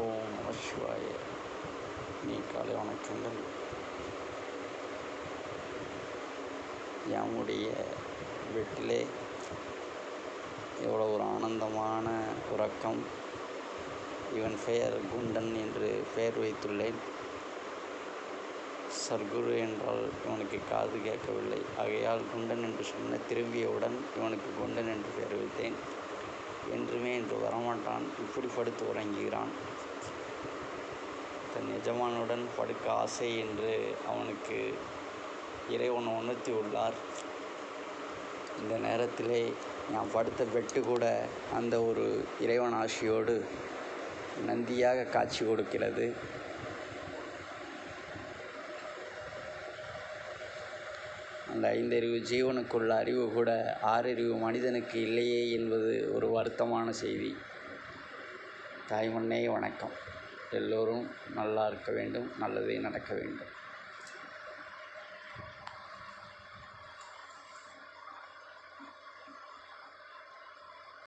ஓம் நம சிவாய நீ காலை வணக்கங்கள் நம்முடைய வீட்டிலே எவ்வளோ ஒரு ஆனந்தமான உறக்கம். இவன் பெயர் குண்டன் என்று பெயர் வைத்துள்ளேன். சர்க்குரு என்றால் இவனுக்கு காது கேட்கவில்லை. ஆகையால் குண்டன் என்று சொன்ன திரும்பியவுடன் இவனுக்கு குண்டன் என்று பெயர் வைத்தேன். என்றுமே இன்று வரமாட்டான். இப்படி படுத்து உறங்குகிறான். தன் எஜமானுடன் படுக்க ஆசை என்று அவனுக்கு இறைவன் உணர்த்தி உள்ளார். இந்த நேரத்திலே நான் படுத்த பெட்டு கூட அந்த ஒரு இறைவன் ஆசியோடு நந்தியாக காட்சி கொடுக்கிறது. அந்த ஐந்தறிவு ஜீவனுக்குள்ள அறிவு கூட ஆறறிவு மனிதனுக்கு இல்லையே என்பது ஒரு வருத்தமான செய்தி. தாய்மண்ணே வணக்கம். எல்லோரும் நல்லா இருக்க வேண்டும் நல்லதே நடக்க வேண்டும்.